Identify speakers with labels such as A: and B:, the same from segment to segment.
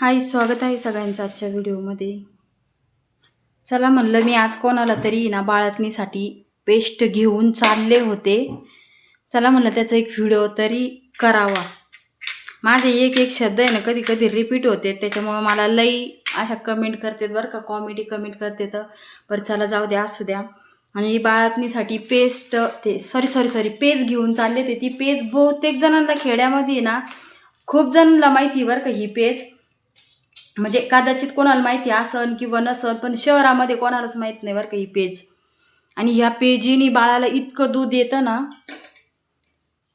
A: हाय स्वागत आहे सगळ्यांचं आजच्या व्हिडिओमध्ये. चला म्हणलं मी आज कोणाला तरी ना बाळातणीसाठी पेस्ट घेऊन चालले होते. चला म्हणलं त्याचा एक व्हिडिओ तरी करावा. माझे एक एक शब्द आहे ना कधी कधी रिपीट होते. त्याच्यामुळं मला लई अशा कमेंट करतात बरं का कॉमेडी कमेंट करते तर बरं चला जाऊ द्या असू द्या. आणि बाळातणीसाठी पेस्ट ते सॉरी सॉरी सॉरी पेज घेऊन चालले ते ती पेज बहुतेक जणांना खेड्यामध्ये ना खूप जणांना माहिती आहे बरं का ही पेज म्हणजे कदाचित कोणाला माहिती असन किंवा नसन पण शहरामध्ये कोणालाच माहीत नाही बरं का ही पेज. आणि ह्या पेजीने बाळाला इतकं दूध येतं ना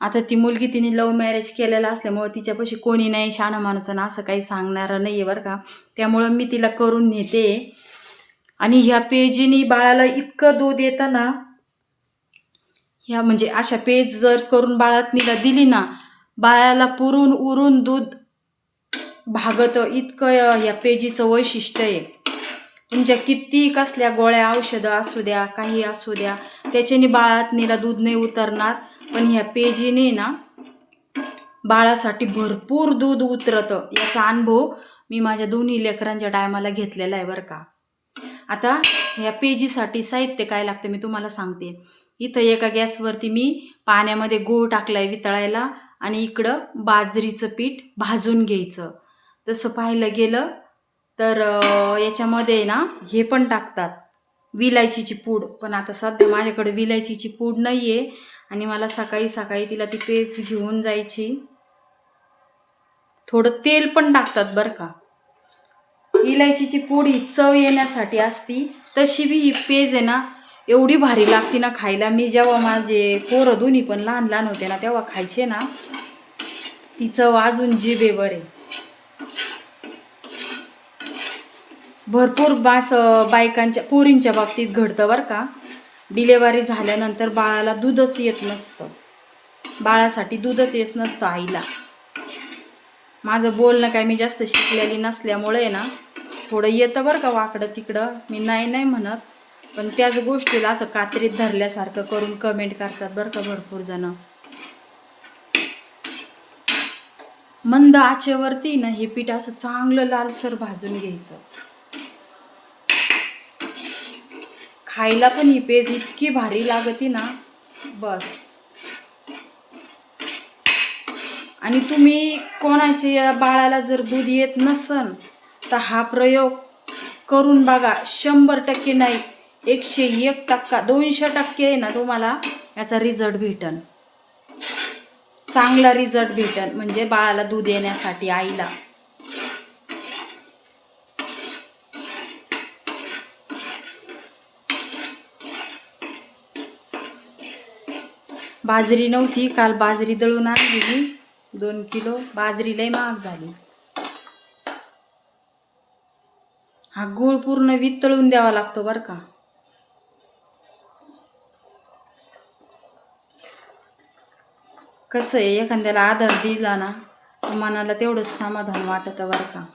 A: आता ती मुलगी तिने लव्ह मॅरेज केलेलं असल्यामुळं तिच्यापाशी कोणी नाही शहाणं माणूसं असं काही सांगणारं नाही आहे बरं का. त्यामुळं मी तिला करून नेते. आणि ह्या पेजीनी बाळाला इतकं दूध येतं ना ह्या म्हणजे अशा पेज जर करून बाळातनीला दिली ना बाळाला पुरून उरून दूध भागतं. इतकं या पेजीचं वैशिष्ट्य आहे. तुमच्या किती कसल्या गोळ्या औषधं असू द्या काही असू द्या त्याच्याने बाळातनीला दूध नाही उतरणार. पण ह्या पेजीने ना बाळासाठी भरपूर दूध उतरतं. याचा अनुभव मी माझ्या दोन्ही लेकरांच्या टायमाला घेतलेला आहे बरं का. आता ह्या पेजीसाठी साहित्य काय लागतं मी तुम्हाला सांगते. इथं एका गॅसवरती मी पाण्यामध्ये गूळ टाकलाय वितळायला आणि इकडं बाजरीचं पीठ भाजून घ्यायचं. तसं पाहायला गेलं तर याच्यामध्ये ना हे पण टाकतात. विलायचीची पूड. पण आता सध्या माझ्याकडे विलायचीची पूड नाही आहे आणि मला सकाळी सकाळी तिला ती पेस्ट घेऊन जायची. थोडं तेल पण टाकतात बरं का. इलायचीची पूड ही चव येण्यासाठी असती. तशी बी ही पेज आहे ना एवढी भारी लागते ना खायला. मी जेव्हा माझे पोरं दोन्ही पण लहान लहान होते ना तेव्हा खायचे ना ती चव अजून जिभेवर आहे. भरपूर बास बायकांच्या पोरींच्या बाबतीत घडतं बरं का. डिलेवरी झाल्यानंतर बाळाला दूधच येत नसतं. बाळासाठी दूधच येत नसतं आईला. माझं बोलणं काय मी जास्त शिकलेली नसल्यामुळे आहे ना थोडं येतं बरं का वाकडं तिकडं. मी नाही नाही म्हणत. पण त्याच गोष्टीला असं कात्रीत धरल्यासारखं करून कमेंट करतात बरं का भरपूर जण. मंद आचेवरती ना हे पीठ असं चांगलं लालसर भाजून घ्यायचं. खायला पण ही पेज इतकी भारी लागती ना. बस. आणि तुम्ही कोणाचे बाळाला जर दूध येत नसन तर हा प्रयोग करून बघा. शंभर टक्के नाही एकशे एक टक्का दोनशे टक्के आहे ना तुम्हाला याचा रिझल्ट भेटन. चांगला रिझल्ट भेटन म्हणजे बाळाला दूध येण्यासाठी आईला. बाजरी नव्हती काल बाजरी दळून आणली दोन किलो बाजरी लय महाग झाली. हा गूळ पूर्ण वितळून द्यावा लागतो बरं का. कसं आहे एखाद्याला आधार दिला ना मनाला तेवढंच समाधान वाटतं बरं का.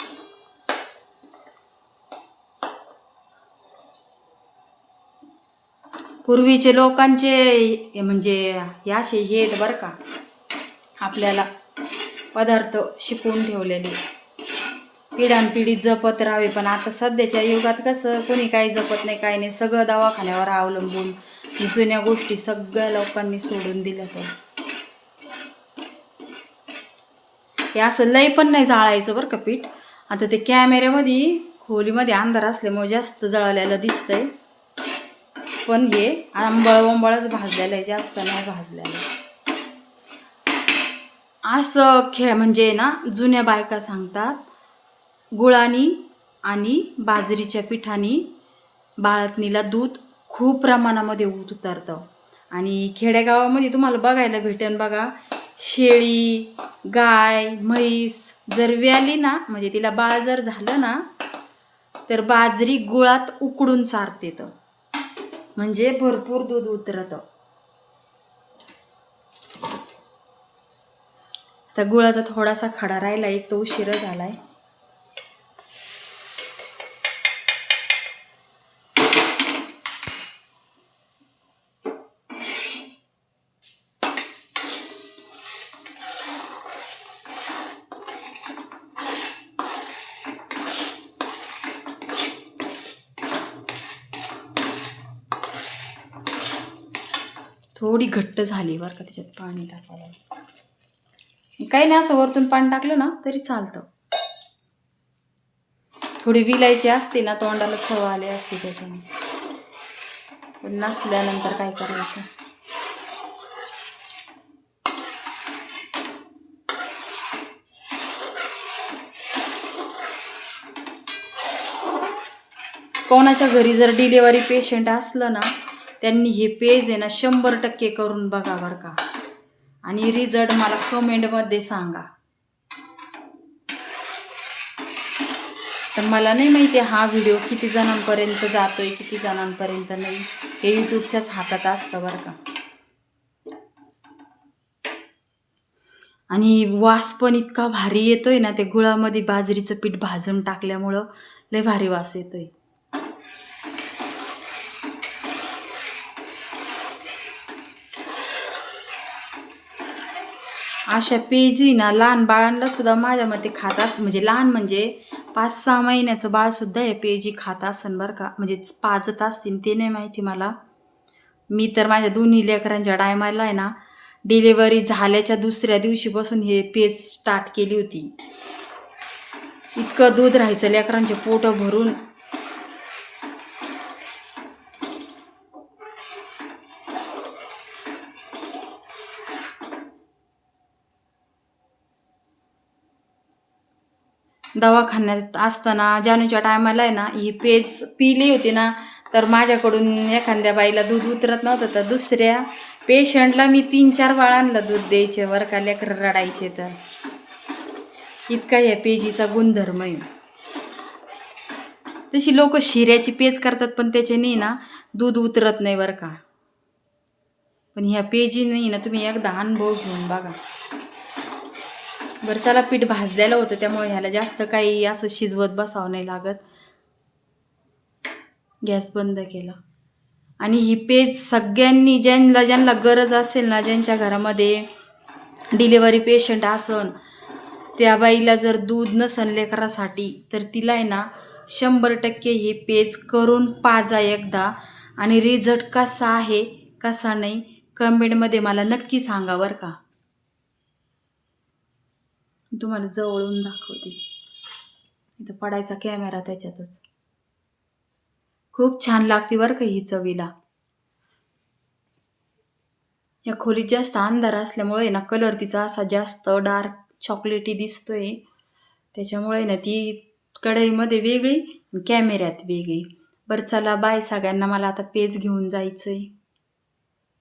A: पूर्वीचे लोकांचे म्हणजे हे असे हे आहेत बरं का. आपल्याला पदार्थ शिकवून ठेवलेले. पिढ्यानपिढी जपत राहावे पण आता सध्याच्या युगात कसं कोणी काही जपत नाही काही नाही. सगळं दवाखान्यावर अवलंबून जुन्या गोष्टी सगळ्या लोकांनी सोडून दिल्या तर हे असं लय पण नाही जाळायचं बरं का पीठ. आता ते कॅमेऱ्यामध्ये खोलीमध्ये अंधार असल्यामुळे जास्त जळालेलं दिसतंय. पण हे आंबळ वंबळच भाजलेलं आहे जास्त नाही भाजलेलं. असं खेळ म्हणजे ना जुन्या बायका सांगतात गुळानी आणि बाजरीच्या पिठानी बाळतनीला दूध खूप प्रमाणामध्ये उतरतं. आणि खेडेगावामध्ये तुम्हाला बघायला भेटेन बघा शेळी गाय म्हैस जर व्याली ना म्हणजे तिला बाळ जर झालं ना तर बाजरी गुळात उकडून चारते तर म्हणजे भरपूर दूध उतरतं. तर गुळाचा थोडासा खडा राहिला एक तो उशिरा झालाय. थोडी घट्ट झाली बरं का त्याच्यात पाणी टाकायला. काही नाही असं वरतून पाणी टाकलं ना तरी चालतं. थोडी विलायची असते ना तोंडाला चव आले असते त्याच्याने. पण नसल्यानंतर काय करायचं? कोणाच्या घरी जर डिलेवरी पेशंट असलं ना त्यांनी हे पेज आहे ना शंभर टक्के करून बघा बरं का. आणि रिझल्ट मला कमेंटमध्ये सांगा. तर मला नाही माहिती हा व्हिडिओ किती जणांपर्यंत जातोय किती जणांपर्यंत नाही. हे यूट्यूबच्याच हातात असतं बरं का. आणि वास पण इतका भारी येतोय ना ते गुळामध्ये बाजरीचं पीठ भाजून टाकल्यामुळं लय भारी वास येतोय. अशा पेजी ना लहान बाळांना सुद्धा माझ्या मते खातास म्हणजे लहान म्हणजे पाच सहा महिन्याचं बाळसुद्धा हे पेजी खात असन बरं का. म्हणजे पाजत असतील ते नाही माहिती मला. मी तर माझ्या दोन्ही लेकरांच्या टायमाला आहे ना डिलेवरी झाल्याच्या दुसऱ्या दिवशीपासून हे पेज स्टार्ट केली होती. इतकं दूध राहायचं लेकरांचे पोटं भरून. दवाखान्यात असताना जानूच्या टायमाला आहे ना ही पेज पिली होती ना तर माझ्याकडून एखाद्या बाईला दूध उतरत नव्हतं तर दुसऱ्या पेशंटला मी तीन चार बाळांना दूध द्यायचे वर का लेकरं रडायचे तर. इतका या पेजीचा गुणधर्म आहे. तशी लोक शिऱ्याची पेज करतात पण त्याच्याने ना दूध उतरत नाही बरं का. पण ह्या पेजीने ना तुम्ही एकदा अनुभव घेऊन बघा. बरं चला पीठ भाजलेलं होतं त्यामुळे ह्याला जास्त काही असं शिजवत बसावं नाही लागत. गॅस बंद केला. आणि ही पेज सगळ्यांनी ज्यांना ज्यांना गरज असेल ना ज्यांच्या घरामध्ये डिलेवरी पेशंट असन त्या बाईला जर दूध नसन लेकरासाठी तर तिला आहे ना शंभर टक्के ही पेज करून पाजा एकदा. आणि रिझल्ट कसा आहे कसा नाही कमेंटमध्ये मला नक्की सांगा बरं का. मी तुम्हाला जवळून दाखवते. इथं पडायचा कॅमेरा त्याच्यातच. खूप छान लागते बरं का ही चवीला. या खोलीत जास्त अंधार असल्यामुळे ना कलर तिचा असा जास्त डार्क चॉकलेटी दिसतोय. त्याच्यामुळे ना ती कढईमध्ये वेगळी कॅमेऱ्यात वेगळी. बरं चला बाय सगळ्यांना मला आता पेज घेऊन जायचं आहे